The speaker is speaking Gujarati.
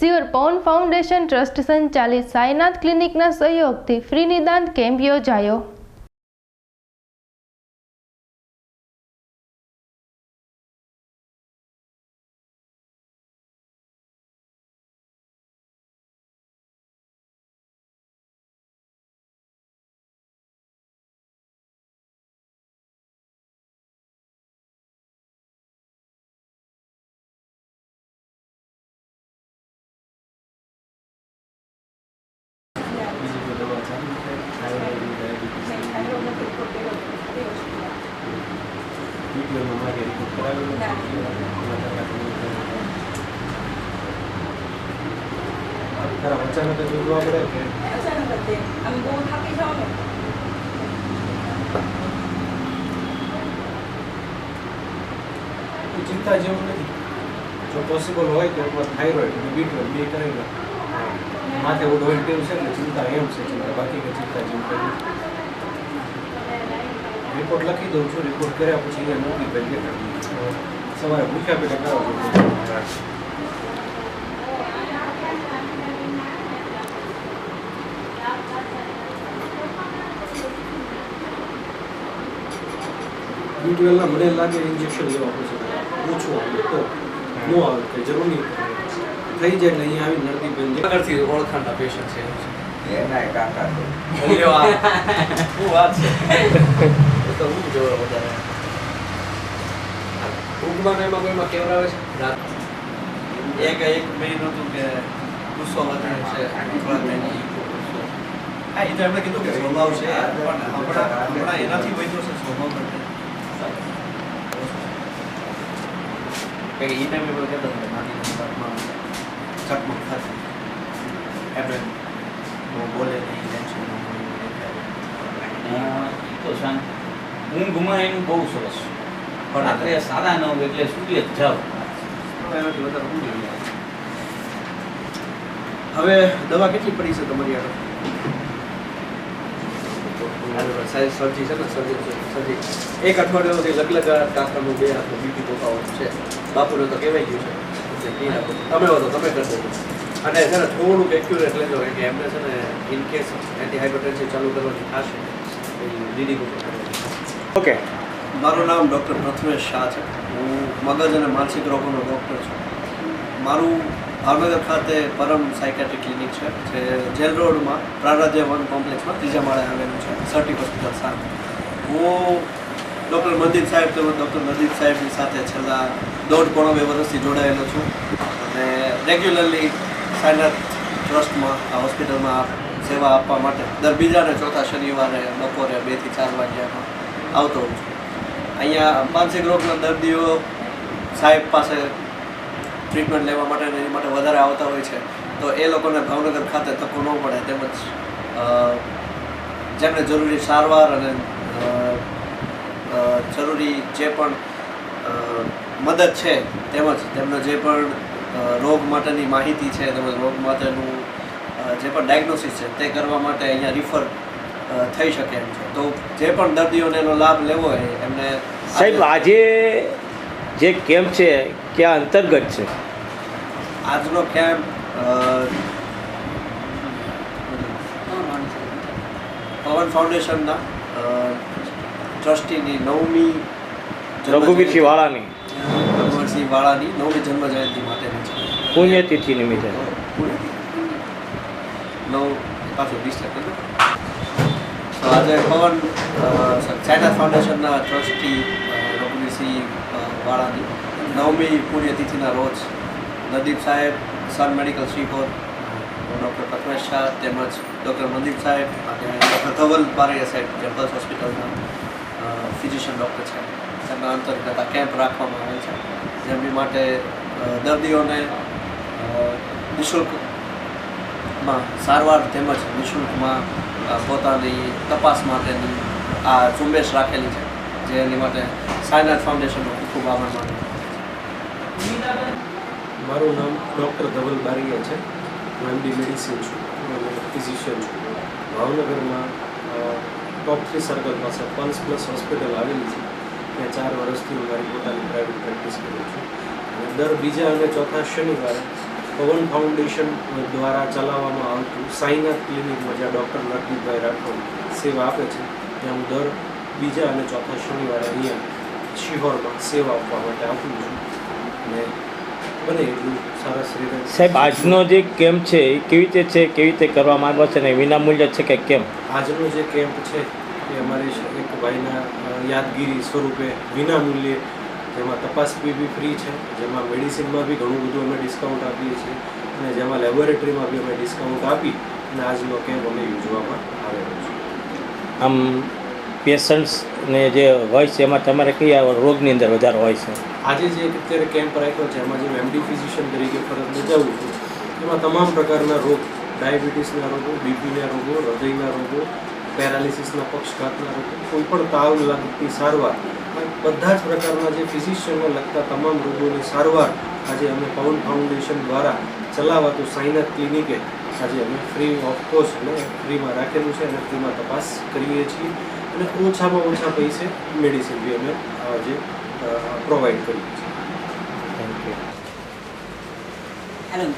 સિયોર પવન ફાઉન્ડેશન ટ્રસ્ટ સંચાલિત સાઈનાથ ક્લિનિકના સહયોગથી ફ્રી નિદાન કેમ્પ યોજાયો. ચિંતા જેવું નથી. જો પોસિબલ હોય તો એકવાર થાઇરોઇડ અને બીટરોઇડ બે કરેલા. માથે ઓઢ હોય તેવું છે ને ચિંતા એમ છે. ચિંતા બાકી કે ચિંતા જેવું નથી. રિપોર્ટ લખી દઉં છું. રિપોર્ટ કર્યા પછી એ મોકલી ભાઈ સવારે ભૂખ્યા પેટે કરાવો બી ટ્વેલ્વના મને લાગે ઇન્જેક્શન લેવા પડશે. ઓછું આવે તો. ન આવે કે જરૂર નહીં થઈ જાય એટલે અહીંયા આવી નરદી બેન જે આગળથી ઓળખાણના પેશન્ટ છે. એના કાકા તો બોલ્યો શું વાત છે. તો હું જોયો વધારે. ઊંઘમાં ને એમાં કોઈમાં કેવરાવે છે? રાત. એક એક મહિનો હતું કે ગુસ્સો વધારે છે હા એ તો એમણે કીધું કે સ્વભાવ છે. પણ હમણાં હમણાં એનાથી વધ્યો છે સ્વભાવ માટે. કે એ ટાઈમે કોઈ કહેતા હતા નાની ચકમક થતી એમને બોલે નહીં ટેન્શન તો શાંત. ઊંઘમાં એનું બહુ સરસ. પણ રાત્રે સાડા નવ એટલે સૂર્ય જાવ. હવે દવા કેટલી પડી છે તમારી આગળ? સાહેબ, સર્જી છે ને, સર્જી સર્જી. એક અઠવાડિયાથી લગલગ કાકાનું બે હાથનું બીપી તોફાવત છે. બાપુને તો કહેવાય ગયું છે. તમે તો તમે કરશો અને છે ને થોડુંક એક્યુરેટ લેજો કે એમને છે ને ઇન કેસ એન્ટી હાઇપરટેન્સિવ ચાલુ કરવાની થશે ડીડી ઓકે મારું નામ ડૉક્ટર પ્રથમેશ શાહ છે. હું મગજ અને માનસિક રોગોનો ડૉક્ટર છું. મારું ભાવનગર ખાતે પરમ સાયકેટ્રિક ક્લિનિક છે, જે જેલ રોડમાં પ્રારાધ્ય વન કોમ્પ્લેક્સમાં ત્રીજા માળે આવેલું છે સર્ટી હોસ્પિટલ સામે. હું ડૉક્ટર મદીદ સાહેબ તેમજ ડૉક્ટર મદીદ સાહેબની સાથે છેલ્લા દોઢ પોણો બે વર્ષથી જોડાયેલો છું. અને રેગ્યુલરલી સાયનાથ ટ્રસ્ટમાં આ હોસ્પિટલમાં સેવા આપવા માટે દર બીજા અને ચોથા શનિવારે બપોરે બેથી ચાર વાગ્યામાં આવતો હોઉં છું. અહીંયા માનસિક રોગના દર્દીઓ સાહેબ પાસે ટ્રીટમેન્ટ લેવા માટે એની માટે વધારે આવતા હોય છે. તો એ લોકોને ભાવનગર ખાતે તકો ન પડે, તેમજ જેમને જરૂરી સારવાર અને જરૂરી જે પણ મદદ છે, તેમજ તેમનો જે પણ રોગ માટેની માહિતી છે, તેમજ રોગ માટેનું જે પણ ડાયગ્નોસિસ છે, તે કરવા માટે અહીંયા રિફર થઈ શકે એમ છે. તો જે પણ દર્દીઓને એનો લાભ લેવો હોય એમને સાહેબ આજે જે કેમ્પ છે ક્યાં અંતર્ગત છે? આજનો કેમ્પ પવન ફાઉન્ડેશનના ટ્રસ્ટીની નવમી રઘુવીરસિંહ વાળાની. રઘુવીરસિંહ વાળાની નવમી જન્મ જયંતિ માટેની છે. પુણ્યતિથિ નિમિત્તે. નવ પાછું વીસ ટકા આજે પવન ચાઇના ફાઉન્ડેશનના ટ્રસ્ટી રઘુવીરસિંહ વાળાની નવમી પુણ્યતિથિના રોજ Nadeep Saheb Sun medical Shripor doctor Prathamesh Shah તેમજ ડૉક્ટર મનદીપ સાહેબ, અને ડૉક્ટર ધવલ બારૈયા સાહેબ જે પલ્સ હોસ્પિટલના ફિઝિશિયન ડૉક્ટર છે. તેમના અંતર્ગત આ કેમ્પ રાખવામાં આવે છે. જેમની માટે દર્દીઓને નિઃશુલ્કમાં સારવાર તેમજ નિઃશુલ્કમાં પોતાની તપાસ માટેની આ ઝુંબેશ રાખેલી છે, જે એની માટે સાયનાથ ફાઉન્ડેશનનો ખૂબ ખૂબ આભાર માનું મારું નામ ડૉક્ટર ધવલ બારીયા છે. હું એમડી મેડિસિન છું અને ફિઝિશિયન છું. ભાવનગરમાં ટોપ થ્રી સર્કલ પાસે પલ્સ પ્લસ હોસ્પિટલ આવેલી છે. ત્યાં ચાર વર્ષથી હું મારી પોતાની પ્રાઇવેટ પ્રેક્ટિસ કરું છું. અને દર બીજા અને ચોથા શનિવારે પવન ફાઉન્ડેશન દ્વારા ચલાવવામાં આવતું સાઈનાથ ક્લિનિકમાં જ્યાં ડૉક્ટર નરદીપભાઈ રાઠોડ સેવા આપે છે ત્યાં હું દર બીજા અને ચોથા શનિવારે અહીંયા શિહોરમાં સેવા આપવા માટે આવું છું. અને બને એટલું સરસ રીતે સાહેબ આજનો જે કેમ્પ છે એ કેવી રીતે છે કેવી રીતે કરવા માંગો છો ને વિનામૂલ્ય છે કે કેમ? આજનો જે કેમ્પ છે એ અમારી એક ભાઈના યાદગીરી સ્વરૂપે વિના મૂલ્યે જેમાં તપાસ બી બી ફ્રી છે. જેમાં મેડિસિનમાં બી ઘણું બધું અમે ડિસ્કાઉન્ટ આપીએ છીએ. અને જેમાં લેબોરેટરીમાં બી અમે ડિસ્કાઉન્ટ આપી અને આજનો કેમ્પ અમે યોજવામાં આવેલો છે. આમ પેશન્ટ્સને જે હોય છે એમાં તમારે કયા રોગની અંદર વધારે હોય છે? આજે જે અત્યારે કેમ્પ રાખ્યો છે એમાં જે એમડી ફિઝિશિયન તરીકે ફરજ બજાવું છું એમાં તમામ પ્રકારના રોગ ડાયાબિટીસના રોગો બીપીના રોગો હૃદયના રોગો પેરાલિસિસના પક્ષઘાતના રોગો કોઈ પણ તાવ લાગતી સારવાર બધા જ પ્રકારના જે ફિઝિશિયનને લગતા તમામ રોગોની સારવાર આજે અમે પવન ફાઉન્ડેશન દ્વારા ચલાવાતું સાઈનાથ ક્લિનિકે આજે અમે ફ્રી ઓફ કોસ્ટ અને ફ્રીમાં રાખેલું છે અને ફ્રીમાં તપાસ કરીએ છીએ અને ઓછામાં ઓછા પૈસે મેડિસિન બી અમે આજે પ્રોવાઈડ કરીએ છીએ. Thank you Alan,